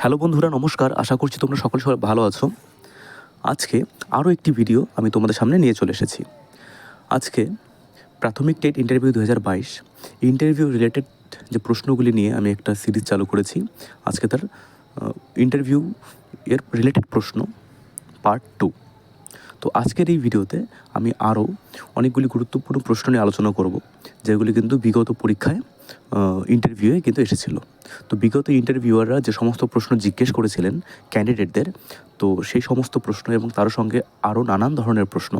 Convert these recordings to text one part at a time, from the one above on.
Hello বন্ধুরা, নমস্কার। আশা করছি তোমরা সকল সবাই ভালো আছো। আজকে আরও একটি ভিডিও আমি তোমাদের সামনে নিয়ে চলে এসেছি। আজকে প্রাথমিক টেট ইন্টারভিউ দু হাজার বাইশ, ইন্টারভিউ রিলেটেড যে প্রশ্নগুলি নিয়ে আমি একটা সিরিজ চালু করেছি। আজকে তার ইন্টারভিউ এর রিলেটেড প্রশ্ন, পার্ট টু। তো আজকের এই ভিডিওতে আমি আরও অনেকগুলি গুরুত্বপূর্ণ প্রশ্ন নিয়ে আলোচনা করব, যেগুলি কিন্তু বিগত পরীক্ষায় ইন্টারভিউয়ে কিন্তু এসেছিল। তো বিগত ইন্টারভিউয়াররা যে সমস্ত প্রশ্ন জিজ্ঞেস করেছিলেন ক্যান্ডিডেটদের তো সেই সমস্ত প্রশ্ন এবং তার সঙ্গে আরও নানান ধরনের প্রশ্ন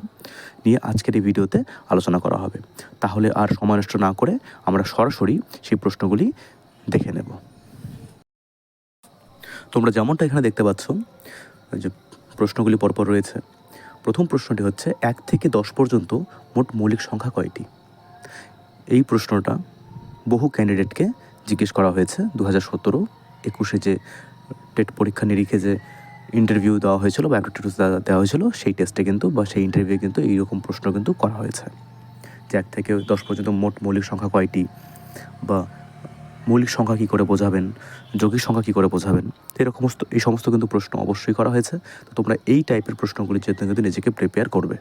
নিয়ে আজকের এই ভিডিওতে আলোচনা করা হবে। তাহলে আর সময় নষ্ট না করে আমরা সরাসরি সেই প্রশ্নগুলি দেখে নেব। তোমরা যেমনটা এখানে দেখতে পাচ্ছ যে প্রশ্নগুলি পরপর রয়েছে, প্রথম প্রশ্নটি হচ্ছে, এক থেকে দশ পর্যন্ত মোট মৌলিক সংখ্যা কয়টি? এই প্রশ্নটা বহু ক্যান্ডিডেটকে জিজ্ঞেস করা হয়েছে। দু হাজার সতেরো একুশে যে টেট পরীক্ষা নিরীক্ষে যে ইন্টারভিউ দেওয়া হয়েছিল বা অ্যাপ্টিটিউড দেওয়া হয়েছিল, সেই টেস্টে কিন্তু বা সেই ইন্টারভিউ কিন্তু এইরকম প্রশ্ন কিন্তু করা হয়েছে। যে এক থেকে দশ পর্যন্ত মোট মৌলিক সংখ্যা কয়টি বা মৌলিক সংখ্যা কী করে বোঝাবেন, যৌগিক সংখ্যা কী করে বোঝাবেন, তো এরকম এই সমস্ত কিন্তু প্রশ্ন অবশ্যই করা হয়েছে। তো তোমরা এই টাইপের প্রশ্নগুলির জন্য কিন্তু নিজেকে প্রিপেয়ার করবে।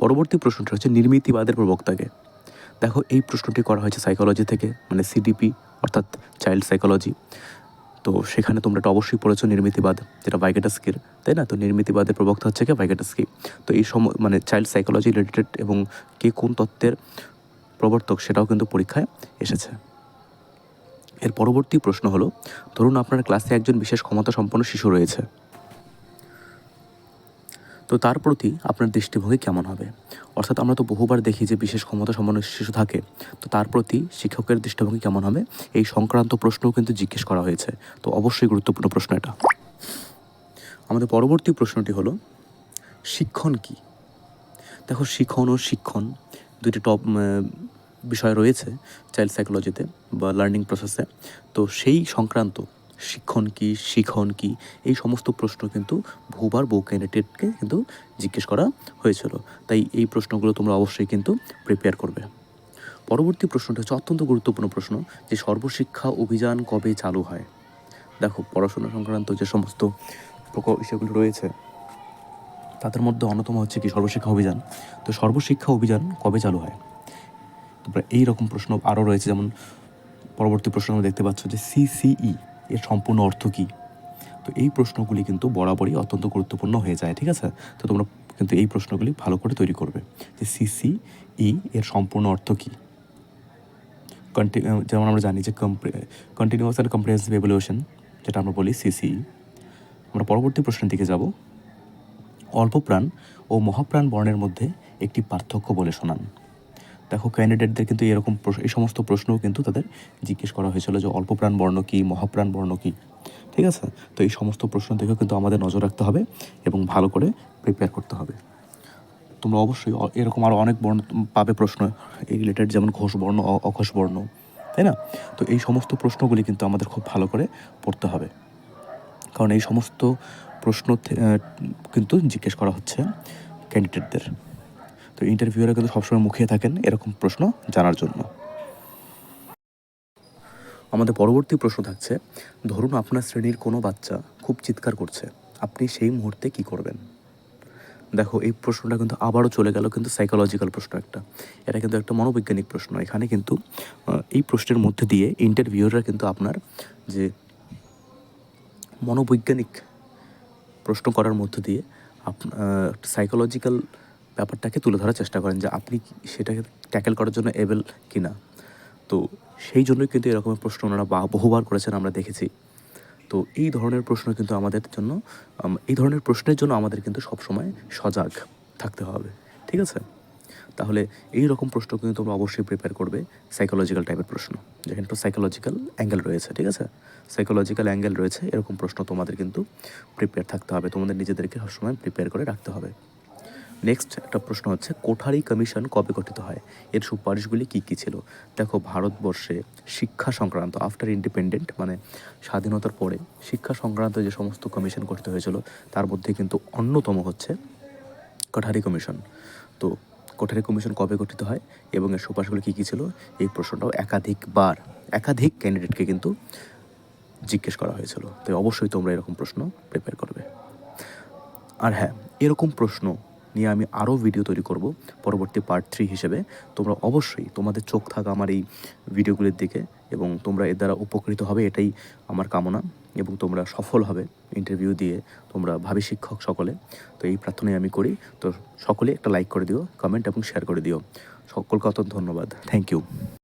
পরবর্তী প্রশ্নটা হচ্ছে, নির্মিতিবাদের প্রবক্তাকে। দেখো, এই প্রশ্নটি করা হয়েছে সাইকোলজি থেকে মানে সিডিপি অর্থাৎ চাইল্ড সাইকোলজি তো সেখানে তোমরা এটা অবশ্যই পড়েছো, নির্মিতিবাদ, যেটা ভাইগেটাস্কির তাই না? তো নির্মিতিবাদের প্রবক্তা হচ্ছে কি? ভাইগেটাস্কি তো এই সম মানে চাইল্ড সাইকোলজি রিলেটেড এবং কে কোন তত্ত্বের প্রবর্তক সেটাও কিন্তু পরীক্ষায় এসেছে। এর পরবর্তী প্রশ্ন হলো, ধরুন আপনার ক্লাসে একজন বিশেষ ক্ষমতা সম্পন্ন শিশু রয়েছে। তো তার প্রতি আপনার দৃষ্টিভঙ্গি কেমন হবে? অর্থাৎ আমরা তো বহুবার দেখি যে বিশেষ ক্ষমতা সম্পন্ন শিশু থাকে, তো তার প্রতি শিক্ষকের দৃষ্টিভঙ্গি কেমন হবে? এই সংক্রান্ত প্রশ্নও কিন্তু জিজ্ঞেস করা হয়েছে, তো অবশ্যই গুরুত্বপূর্ণ প্রশ্ন এটা। আমাদের পরবর্তী প্রশ্নটি হলো, শিক্ষণ কি? দেখো শিখন ও শিক্ষণ দুটি টপ বিষয় রয়েছে চাইল্ড সাইকোলজিতে বা লার্নিং প্রসেসে তো সেই সংক্রান্ত শিক্ষণ কি, শিখন কি? এই সমস্ত প্রশ্ন কিন্তু বহুবার বহু ক্যান্ডিডেটকে কিন্তু জিজ্ঞেস করা হয়েছিল। তাই এই প্রশ্নগুলো তোমরা অবশ্যই কিন্তু প্রিপেয়ার করবে। পরবর্তী প্রশ্নটা হচ্ছে অত্যন্ত গুরুত্বপূর্ণ প্রশ্ন যে সর্বশিক্ষা অভিযান কবে চালু হয়? দেখো, পড়াশোনা সংক্রান্ত যে সমস্ত বিষয়গুলো রয়েছে, তাদের মধ্যে অন্যতম হচ্ছে কি সর্বশিক্ষা অভিযান। তো সর্বশিক্ষা অভিযান কবে চালু হয়? তারপরে এই রকম প্রশ্ন আরও রয়েছে, যেমন পরবর্তী প্রশ্ন আমরা দেখতে পাচ্ছ যে সিসিই এর সম্পূর্ণ অর্থ কী? তো এই প্রশ্নগুলি কিন্তু বরাবরই অত্যন্ত গুরুত্বপূর্ণ হয়ে যায়, ঠিক আছে? তো তোমরা কিন্তু এই প্রশ্নগুলি ভালো করে তৈরি করবে। যে সিসি ই এর সম্পূর্ণ অর্থ কী? কন্টি যেমন আমরা জানি যে কন্টিনিউয়াস অ্যান্ড কম্প্রিহেন্সিভ এভলিউশন যেটা আমরা বলি সিসিই আমরা পরবর্তী প্রশ্নের দিকে যাব। অল্পপ্রাণ ও মহাপ্রাণ বর্ণের মধ্যে একটি পার্থক্য বলে শোনান। দেখো ক্যান্ডিডেটদের কিন্তু এরকম এই সমস্ত প্রশ্নও কিন্তু তাদের জিজ্ঞেস করা হয়েছিল যে অল্পপ্রাণ বর্ণ কী, মহাপ্রাণ বর্ণ কী? ঠিক আছে? তো এই সমস্ত প্রশ্ন থেকেও কিন্তু আমাদের নজর রাখতে হবে এবং ভালো করে প্রিপেয়ার করতে হবে। তোমরা অবশ্যই এরকম আরও অনেক বর্ণ পাবে প্রশ্ন, এই রিলেটেড যেমন ঘোষ বর্ণ অঘোষ বর্ণ, তাই না? তো এই সমস্ত প্রশ্নগুলি কিন্তু আমাদের খুব ভালো করে পড়তে হবে। কারণ এই সমস্ত প্রশ্ন কিন্তু জিজ্ঞেস করা হচ্ছে ক্যান্ডিডেটদের তো ইন্টারভিউরা কিন্তু সবসময় মুখিয়ে থাকেন এরকম প্রশ্ন জানার জন্য। আমাদের পরবর্তী প্রশ্ন থাকছে, ধরুন আপনার শ্রেণির কোনো বাচ্চা খুব চিৎকার করছে, আপনি সেই মুহূর্তে কি করবেন? দেখো, এই প্রশ্নটা কিন্তু আবারও চলে গেল, কিন্তু সাইকোলজিক্যাল প্রশ্ন একটা। এটা কিন্তু একটা মনোবৈজ্ঞানিক প্রশ্ন। এখানে কিন্তু এই প্রশ্নের মধ্যে দিয়ে ইন্টারভিউরা কিন্তু আপনার যে মনোবৈজ্ঞানিক প্রশ্ন করার মধ্য দিয়ে একটা সাইকোলজিক্যাল ব্যাপারটাকে তুলে ধরার চেষ্টা করেন যে আপনি সেটাকে ট্যাকেল করার জন্য এবেল কি না তো সেই জন্যই কিন্তু এরকমের প্রশ্ন ওনারা বহুবার করেছেন আমরা দেখেছি। তো এই ধরনের প্রশ্ন কিন্তু আমাদের জন্য এই ধরনের প্রশ্নের জন্য আমাদের কিন্তু সবসময় সজাগ থাকতে হবে। ঠিক আছে? তাহলে এই রকম প্রশ্ন কিন্তু তোমরা অবশ্যই প্রিপেয়ার করবে সাইকোলজিক্যাল টাইপের প্রশ্ন, যেখানে একটু সাইকোলজিক্যাল অ্যাঙ্গেল রয়েছে, ঠিক আছে? সাইকোলজিক্যাল অ্যাঙ্গেল রয়েছে, এরকম প্রশ্ন তোমাদের কিন্তু প্রিপেয়ার থাকতে হবে, তোমাদের নিজেদেরকে সবসময় প্রিপেয়ার করে রাখতে হবে। নেক্সট একটা প্রশ্ন হচ্ছে, কোঠারি কমিশন কবে গঠিত হয়? এর সুপারিশগুলি কী কী ছিল? দেখো, ভারতবর্ষে শিক্ষা সংক্রান্ত আফটার ইন্ডিপেন্ডেন্ট মানে স্বাধীনতার পরে শিক্ষা সংক্রান্ত যে সমস্ত কমিশন গঠিত হয়েছিল, তার মধ্যে কিন্তু অন্যতম হচ্ছে কোঠারি কমিশন। তো কোঠারি কমিশন কবে গঠিত হয় এবং এর সুপারিশগুলি কী কী ছিল? এই প্রশ্নটাও একাধিকবার, একাধিক ক্যান্ডিডেটকে কিন্তু জিজ্ঞেস করা হয়েছিল। তাই অবশ্যই তোমরা এরকম প্রশ্ন প্রিপেয়ার করবে। আর হ্যাঁ এরকম প্রশ্ন নিয়ে আমি আরও ভিডিও তৈরি করব, পরবর্তী পার্ট থ্রি হিসেবে। তোমরা অবশ্যই তোমাদের চোখ থাকা আমার এই ভিডিওগুলির দিকে এবং তোমরা এর দ্বারা উপকৃত হবে, এটাই আমার কামনা এবং তোমরা সফল হবে ইন্টারভিউ দিয়ে তোমরা ভাবি শিক্ষক সকলে। তো এই প্রার্থনাই আমি করি। তো সকলে একটা লাইক করে দিও কমেন্ট এবং শেয়ার করে দিও। সকলকে অত ধন্যবাদ। Thank you